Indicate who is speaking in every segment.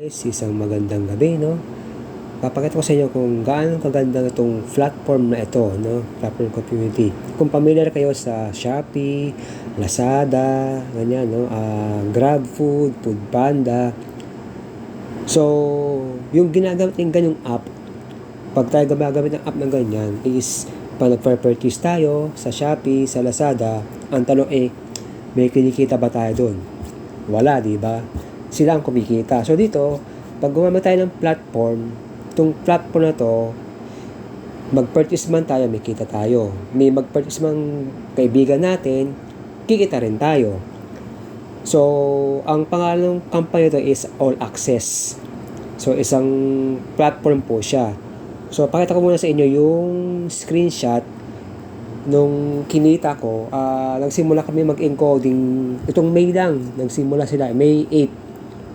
Speaker 1: Guys, isang magandang gabi, no? Papakita ko sa inyo kung gaano kaganda itong platform na ito, no? Platform community. Kung familiar kayo sa Shopee, Lazada, ganyan, no? Ah, GrabFood, Foodpanda. So, yung ginagamit ng ganyang app, pag tayo gumagamit ng app ng ganyan, is pag nag-purchase tayo sa Shopee, sa Lazada, ang tanong eh, may kinikita ba tayo doon? Wala, di ba? Sila ang kumikita. So dito, pag gumamit tayo ng platform, itong platform na to, mag-purchase man tayo, may kita tayo. May mag-purchase man kaibigan natin, kikita rin tayo. So, ang pangalan ng company to is All Access. So, isang platform po siya. So, pakita ko muna sa inyo yung screenshot nung kinita ko. ah nagsimula kami mag-encoding. Itong May lang, nagsimula sila. May 8.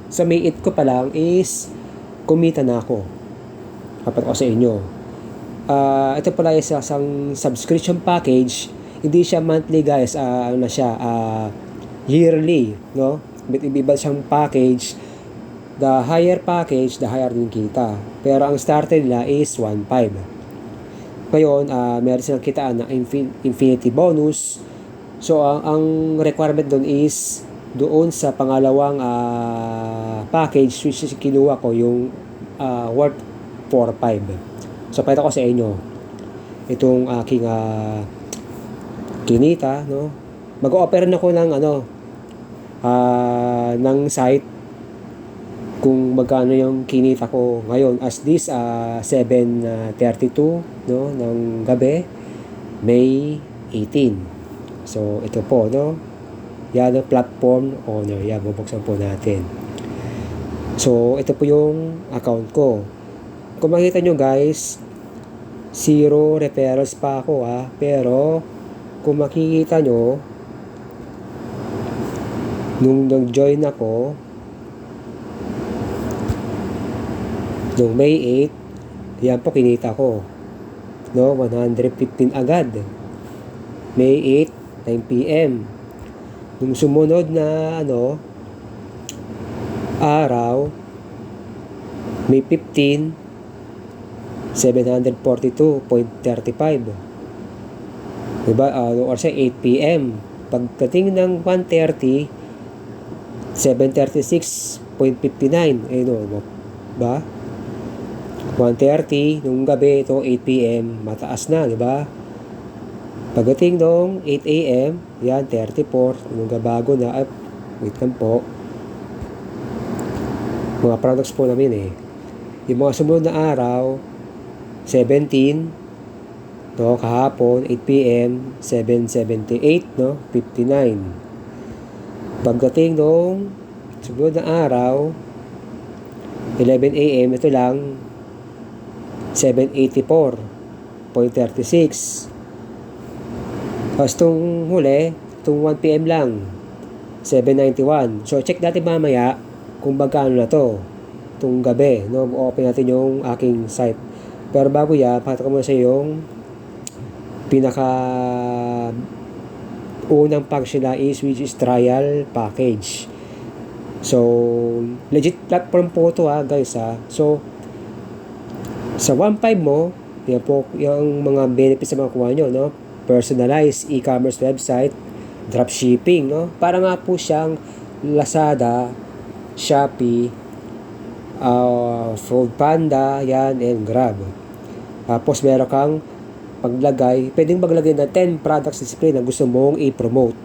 Speaker 1: Sa May 8 ko pa lang is kumita na ako. Kapag ko sa inyo. Ah, ito pala is isang subscription package. Hindi siya monthly guys. Ah, ano na siya? Ah, yearly. No? But iba siyang package. The higher package, the higher din kita. Pero ang starter nila is 1.5. Ngayon, ah meron silang kitaan na infin- infinity bonus. So, ang, ang requirement doon is doon sa pangalawang ah, package which is kinuha ko yung ah, worth 4.5. So, pakita ko sa inyo itong aking ah, kinita, no? Mag-offer na ko ng ano ah, ng site kung magkano yung kinita ko ngayon. As this uh, 7.32 no ng gabi May 18 so ito po no? Yan ang platform owner. Yan bubuksan po natin so ito po yung account ko kung makita nyo guys zero referrals pa ako ha pero kung makikita nyo nung nag-join ako Noong May 8, yan po kinita ko. No, 115 agad. May 8, 9 p.m. Nung sumunod na ano araw, May 15, 742.35. Diba? Uh, or sa 8 p.m. Pagdating ng 1.30, 736.59. Eh, no, ba? 1.30 nung gabi ito 8 p.m. mataas na, di ba? Pagdating nung 8 a.m. yan 34 nung gabago na ay, wait lang po mga products po namin eh yung mga sumunod na araw 17 no, kahapon 8 p.m. 7.78 no, 59 pagdating nung sumunod na araw 11 a.m. ito lang 784.36. Tapos itong huli, itong 1pm lang, 791. So, check natin mamaya kung magkano na to. Itong gabi, no? Open natin yung aking site. Pero bago yan, pakita ko muna sa yung pinaka unang package nila is which is trial package. So, legit platform po to ha, guys ha. So, sa 1.5 mo, yan po yung mga benefits na makukuha nyo, no? Personalized e-commerce website, dropshipping, no? Para nga po siyang Lazada, Shopee, uh, Foodpanda, yan, and Grab. Tapos meron kang paglagay, pwedeng maglagay ng 10 products display na gusto mong i-promote.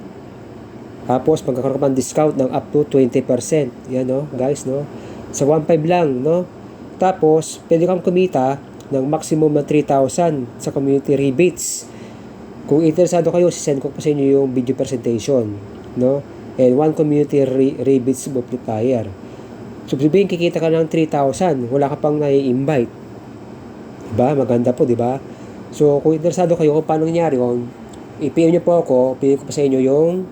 Speaker 1: Tapos magkakaroon ka ng discount ng up to 20%. Yan, no? Guys, no? Sa 1.5 lang, no? Tapos, pwede kang kumita ng maximum na 3,000 sa community rebates. Kung interesado kayo, sisend ko po sa inyo yung video presentation. No? And one community re- rebates multiplier. So, sabihin, kikita ka ng 3,000. Wala ka pang nai-invite. Diba? Maganda po, diba? So, kung interesado kayo kung paano nangyari yun, i-PM nyo po ako, PM ko pa sa inyo yung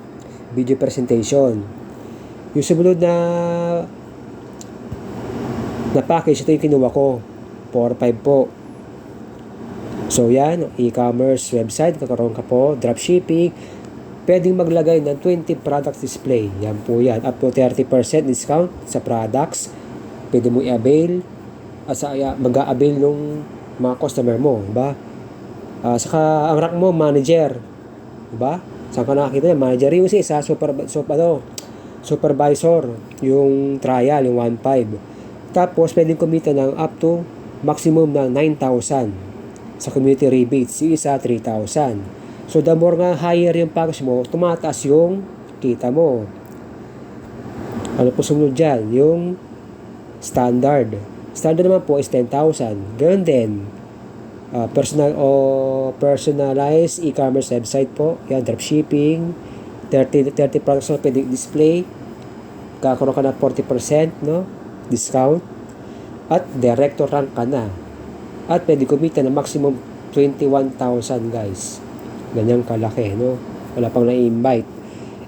Speaker 1: video presentation. Yung sumunod na na package, ito yung kinuha ko. 4-5 po. So yan, e-commerce website, kakaroon ka po, dropshipping, pwedeng maglagay ng 20 products display. Yan po yan. Up to 30% discount sa products. pwede mo i-avail at sa mag-a-avail nung mga customer mo, di ba? Uh, saka ang rank mo, manager. Di ba? Saan ka nakakita yan? Manager yung isa, super, super, ano, supervisor, yung trial, yung 1.5. Tapos, pwedeng kumita ng up to maximum na 9,000 sa community rebates. Yung isa, 3,000. So, the more nga higher yung package mo, tumataas yung kita mo. Ano po sumunod dyan? Yung standard. Standard naman po is 10,000. Ganun din. Uh, personal o personalized e-commerce website po. Yan, dropshipping. 30, 30 products na pwede display. Kakaroon ka ng 40% no? discount. At director rank ka na. At pwede kumita ng maximum 21,000 guys. Ganyang kalaki, no? Wala pang na-invite.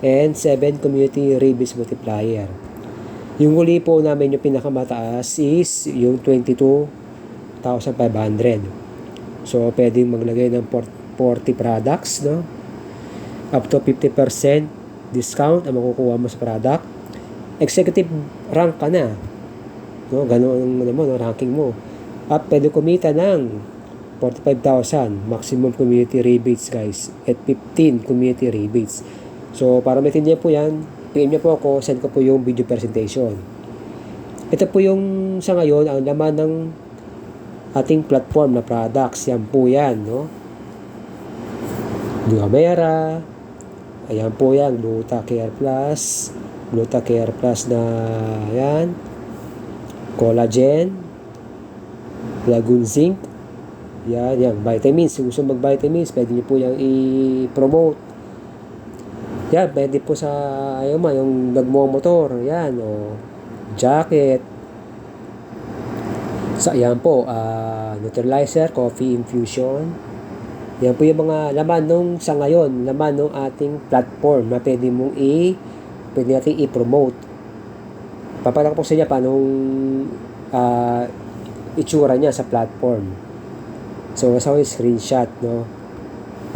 Speaker 1: And 7 community rebates multiplier. Yung huli po namin yung pinakamataas is yung 22,500. So, pwedeng maglagay ng 40 products, no? Up to 50% discount ang makukuha mo sa product. Executive rank ka na. No? Ganun ang ano mo, no? ranking mo. At pwede kumita ng 45,000 maximum community rebates guys at 15 community rebates. So, para maintindihan po yan, PM niyo po ako, send ko po yung video presentation. Ito po yung sa ngayon, ang laman ng ating platform na products. Yan po yan, no? Duhamera, ayan po yan, Gluta Care Plus, Gluta Care Plus na yan, collagen, lagoon zinc, yan, yan, vitamins. Kung gusto mag-vitamins, pwede niyo po yung i-promote yan, pwede po sa, ayun man, yung nagmo-motor, yan, o, jacket. Sa, yan po, uh, neutralizer, coffee infusion. Yan po yung mga laman nung sa ngayon, laman nung ating platform na pwede mong i, pwede natin i-promote. Papatak po sa inyo paano uh, itsura niya sa platform. So, sa so, screenshot, no?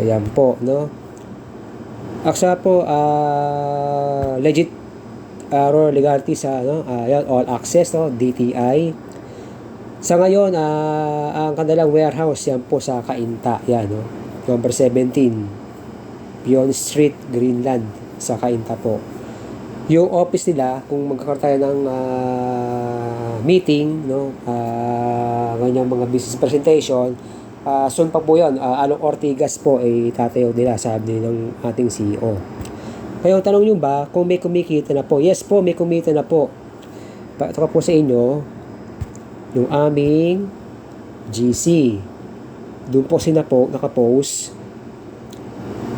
Speaker 1: Ayan po, no? Aksa po, uh, legit uh, raw legality sa ano, uh, yan, all access, no, DTI. Sa ngayon, uh, ang kanilang warehouse yan po sa Kainta, yan, no, number 17, Pion Street, Greenland, sa Kainta po. Yung office nila, kung magkakaroon tayo ng uh, meeting, no, uh, ganyan mga business presentation, Uh, soon pa po yun, uh, Along Ortigas po ay tatayo nila sabi ng ating CEO. Ngayon, tanong nyo ba kung may kumikita na po? Yes po, may kumita na po. Ito po sa inyo, yung aming GC. Doon po sina po nakapost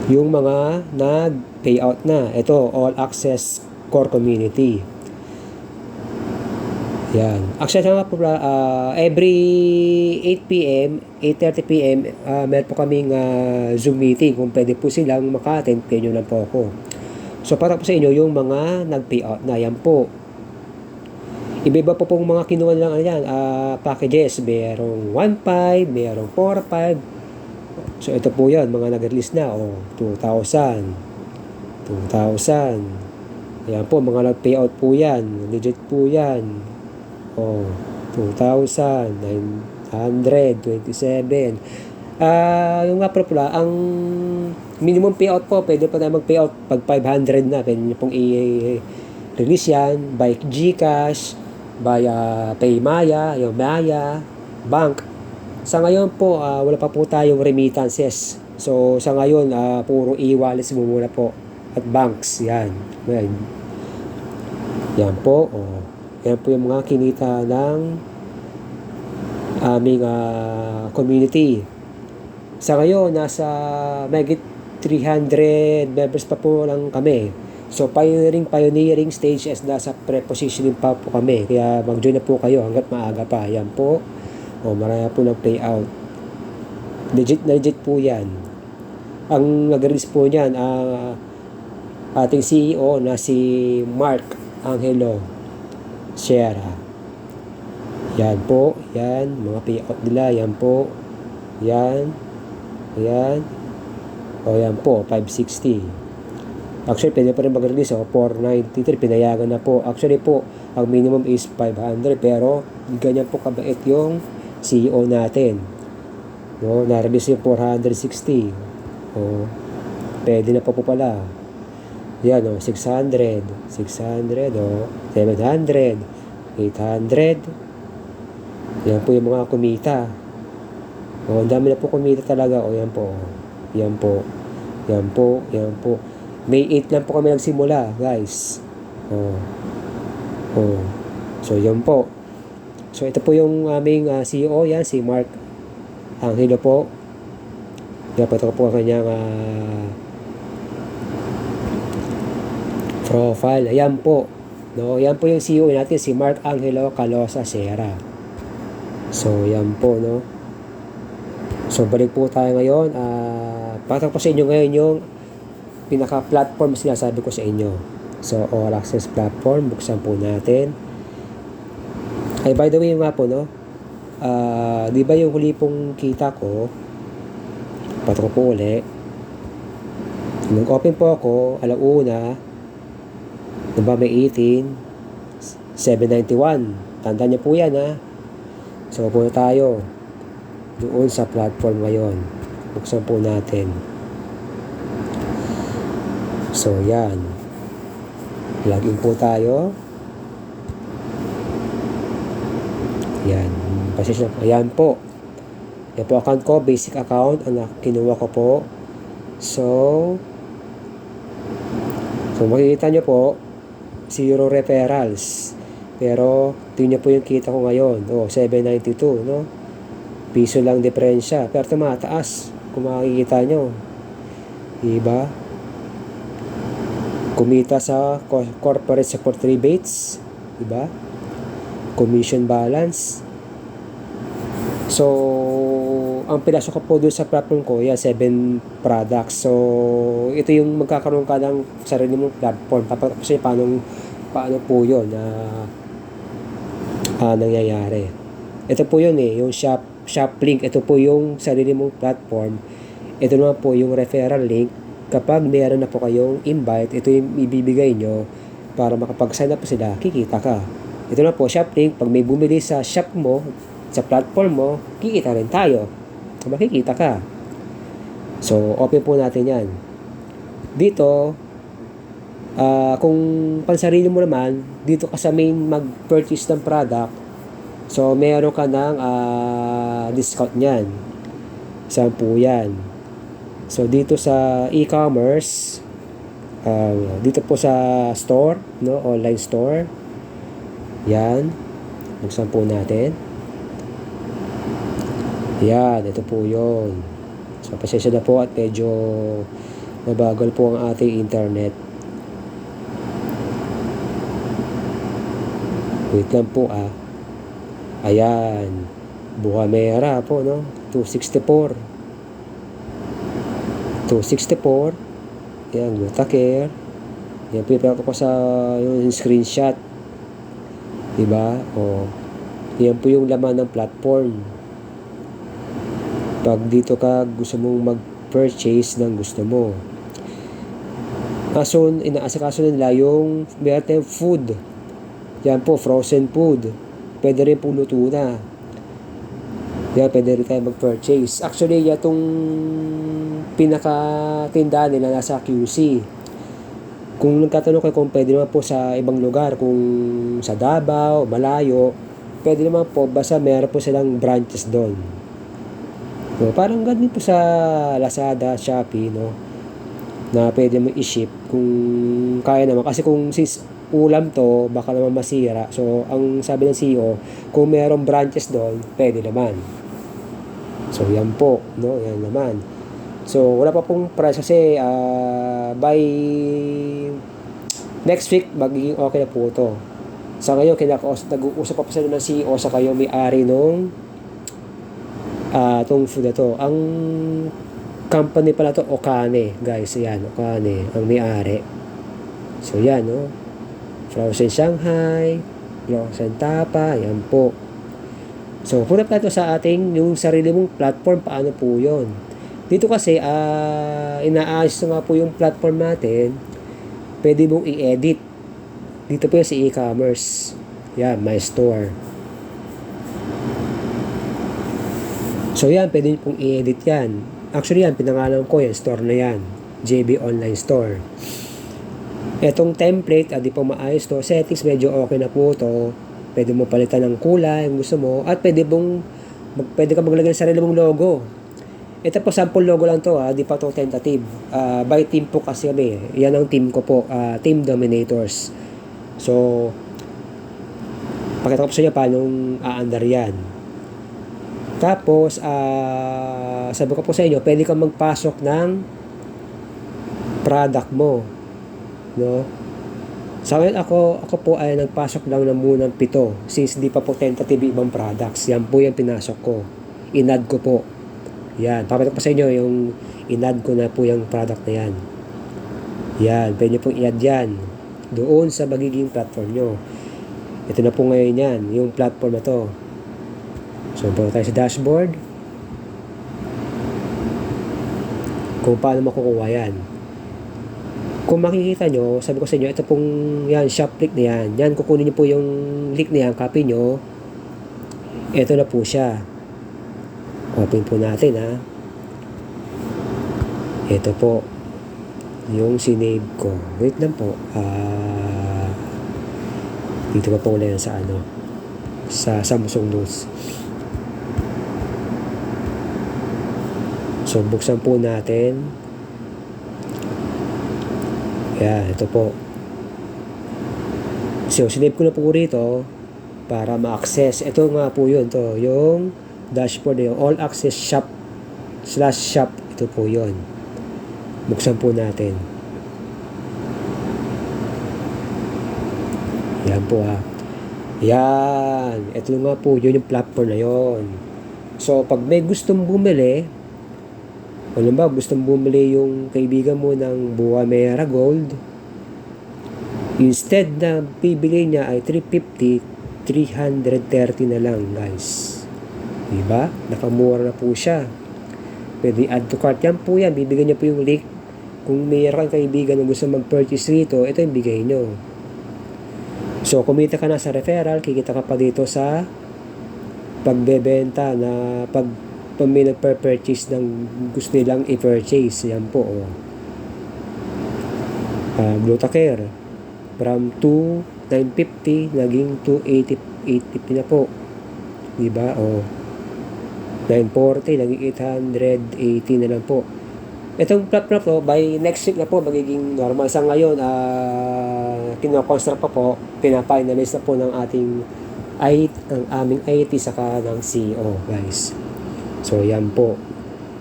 Speaker 1: yung mga nag-payout na. Ito, All Access Core Community. Yan. Actually nga po, uh, every 8 p.m., 8.30 p.m., uh, meron po kaming uh, Zoom meeting. Kung pwede po silang maka-attend, pwede lang po ako. So, para po sa inyo, yung mga nag-pay out na, yan po. Iba-iba po pong mga kinuha lang ano yan, uh, packages. Merong 1.5, merong 4.5. So, ito po yan, mga nag-release na. O, oh, 2,000. 2,000. Ayan po, mga nag-pay out po yan. Legit po yan. Oh, 2,927. Ah, uh, yung nga pala, ang minimum payout po, pwede pa tayo mag-payout pag 500 na. Pwede nyo pong i-release yan by Gcash, by uh, Paymaya, yung Maya, bank. Sa ngayon po, uh, wala pa po tayong remittances. So, sa ngayon, uh, puro e-wallets muna po at banks. Yan. Yan, yan po. Oh. Yan po yung mga kinita ng aming uh, community. Sa ngayon, nasa megit 300 members pa po lang kami. So, pioneering, pioneering stage is nasa pre-positioning pa po kami. Kaya mag-join na po kayo hanggat maaga pa. Yan po. O, marami po ng payout. Legit na legit po yan. Ang nag-release po niyan, uh, ating CEO na si Mark Angelo Sierra. Yan po, yan, mga payout nila, yan po, yan, yan, o yan po, 560. Actually, pwede pa rin mag-release, oh, 493, pinayagan na po. Actually po, ang minimum is 500, pero ganyan po kabait yung CEO natin. No, na-release yung 460. Oh, pwede na po po pala. Yan, oh, 600, 600, oh, 700, 800. Yan po yung mga kumita. Oh, ang dami na po kumita talaga. Oh, yan po. Yan po. Yan po. Yan po. May 8 lang po kami nagsimula, guys. Oh. Oh. So, yan po. So, ito po yung aming uh, CEO. Yan, si Mark Angelo po. Po, ito po ang kanyang uh, profile. Ayan po. No, yan po yung CEO natin, si Mark Angelo Calosa Serra. So, yan po, no. So, balik po tayo ngayon. Uh, patak po sa inyo ngayon yung pinaka-platform sinasabi ko sa inyo. So, All Access Platform, buksan po natin. Ay, by the way, nga po, no? Uh, di ba yung huli pong kita ko, patok po uli. Nung open po ako, alauna, may 18, 791. Tanda niyo po yan, ha? So, po tayo doon sa platform ngayon. Buksan po natin. So, yan. Login po tayo. Yan. Pasensya po. Ayan po. Yan po account ko. Basic account. Ang kinuha ko po. So, so makikita nyo po, zero referrals. Pero, tingnan po yung kita ko ngayon. Oh, 792, no? Piso lang diferensya. Pero tumataas. Kung makikita nyo. Diba? kumita sa corporate support rebates, di ba? Commission balance. So, ang pinasok ko po doon sa platform ko, yeah, 7 products. So, ito yung magkakaroon ka ng sarili mong platform. Tapos paano, paano po yun na uh, nangyayari. Ito po yun eh, yung shop, shop link. Ito po yung sarili mong platform. Ito naman po yung referral link kapag meron na po kayong invite, ito yung ibibigay nyo para makapag-sign up sila, kikita ka. Ito na po, shop link. Pag may bumili sa shop mo, sa platform mo, kikita rin tayo. Makikita ka. So, open po natin yan. Dito, uh, kung pansarili mo naman, dito ka sa main mag-purchase ng product, so meron ka ng uh, discount niyan. Saan po yan? So dito sa e-commerce, uh, dito po sa store, no, online store. Yan. Buksan po natin. Yan, ito po 'yon. So pasensya na po at medyo mabagal po ang ating internet. Wait lang po ah. Ayan. Buhamera po, no? 264. 264 yan Gutacare yan prepare ko sa yung screenshot diba o yan po yung laman ng platform pag dito ka gusto mong mag-purchase ng gusto mo. Kaso inaasakaso nila yung meron food. Yan po frozen food. Pwede rin po luto na. Yan pwede rin tayo mag-purchase. Actually yatong pinaka-tindahan nila nasa QC. Kung nagkatanong kayo kung pwede naman po sa ibang lugar, kung sa Davao, malayo, pwede naman po, basta meron po silang branches doon. No, parang ganun po sa Lazada, Shopee, no? Na pwede mo i-ship kung kaya naman. Kasi kung sis ulam to, baka naman masira. So, ang sabi ng CEO, kung merong branches doon, pwede naman. So, yan po, no? Yan naman. So, wala pa pong price kasi uh, by next week, magiging okay na po ito. Sa ngayon, kinakausap, nag-uusap pa po sila ng CEO sa kayo may-ari nung uh, itong food na to. Ang company pala to Okane, guys. Yan, Okane, ang may-ari. So, yan, no? Frozen Shanghai, Frozen Tapa, yan po. So, punap natin sa ating yung sarili mong platform, paano po yon dito kasi, uh, inaayos na nga po yung platform natin. pwede mong i-edit. Dito po yan sa e-commerce. Yan, my store. So yan, pwede nyo pong i-edit yan. Actually yan, pinangalan ko yan, store na yan. JB Online Store. Etong template, adi po maayos to. Settings, medyo okay na po to. Pwede mo palitan ng kulay, kung gusto mo. At pwede mong, mag, pwede ka maglagay ng sarili mong logo. Ito po, sample logo lang to ha. Di pa to tentative. Ah, by team po kasi kami. Yan ang team ko po. ah, team Dominators. So, pakita ko po sa inyo paano aandar yan. Tapos, ah, sabi ko po sa inyo, pwede kang magpasok ng product mo. No? Sa ngayon ako, ako po ay nagpasok lang ng munang pito since di pa po tentative ibang products. Yan po yung pinasok ko. Inad ko po. Yan. Papakita ko po sa inyo yung inad ko na po yung product na yan. Yan. Pwede pong i-add yan. Doon sa magiging platform nyo. Ito na po ngayon yan. Yung platform na to. So, punta tayo sa dashboard. Kung paano makukuha yan. Kung makikita nyo, sabi ko sa inyo, ito pong yan, shop link na yan. Yan, kukunin nyo po yung link na yan, copy nyo. Ito na po siya. Open po natin ha. Ito po. Yung sinave ko. Wait lang po. Ah... dito pa po ulit sa ano. Sa Samsung Notes. So, buksan po natin. Yan, ito po. So, sinave ko na po rito para ma-access. Ito nga po yun, to yung dashboard yung all access shop slash shop. Ito po yun. Buksan po natin. Yan po ha. Yan. Ito nga po, yun yung platform na yun. So, pag may gustong bumili, alam ba, gustong bumili yung kaibigan mo ng Buamera Gold, instead na bibili niya ay 350, 330 na lang, guys. Diba? Nakamura na po siya. Pwede add to cart. Yan po yan. Bibigyan niya po yung link. Kung mayroon kang kaibigan na gusto mag-purchase rito, ito yung bigay nyo. So, kumita ka na sa referral, kikita ka pa dito sa pagbebenta na pag pag may nagpa-purchase ng gusto nilang i-purchase. Yan po, oh. Uh, Glutacare. From 2,950 naging 2,850 na po. Diba? O. Oh. 940 naging 880 na lang po. Itong plot na po, by next week na po, magiging normal. Sa ngayon, uh, kinoconstruct pa po, pinafinalize na po ng ating IT, ang aming IT saka ng CEO, guys. So, yan po.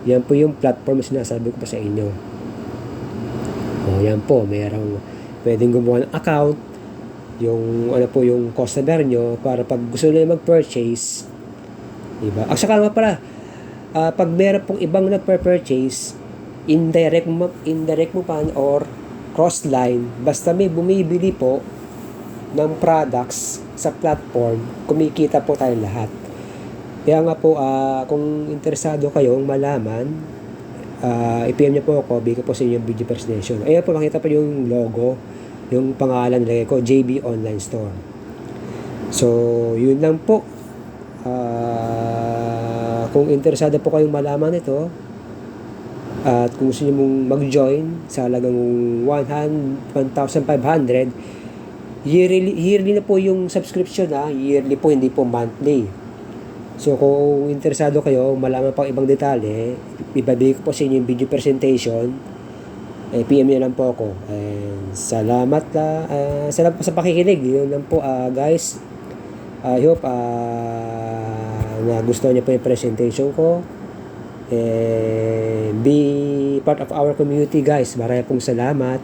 Speaker 1: Yan po yung platform na sinasabi ko pa sa inyo. O, yan po. Mayroong pwedeng gumawa ng account. Yung, ano po, yung customer nyo para pag gusto nila mag-purchase, diba? At saka nga pala, uh, pag meron pong ibang nagpa-purchase, indirect mo, indirect mo pa or cross line, basta may bumibili po ng products sa platform, kumikita po tayo lahat. Kaya nga po, uh, kung interesado kayong malaman, uh, i-PM niyo po ako, bigay po sa inyo yung video presentation. Ayan po, makita po yung logo, yung pangalan nilagay ko, JB Online Store. So, yun lang po. Uh, kung interesado po kayong malaman ito, at kung gusto niyo mong mag-join sa halagang 1,500, yearly, yearly na po yung subscription ha. Yearly po, hindi po monthly. So kung interesado kayo, malaman pang ibang detalye, ibabigay ko po sa inyo yung video presentation. Eh, PM niyo lang po ako. And salamat la, uh, salamat po sa pakikinig. Yun lang po uh, guys. I hope uh, na gusto niyo po yung presentation ko. Eh, be part of our community guys. Maraming pong salamat.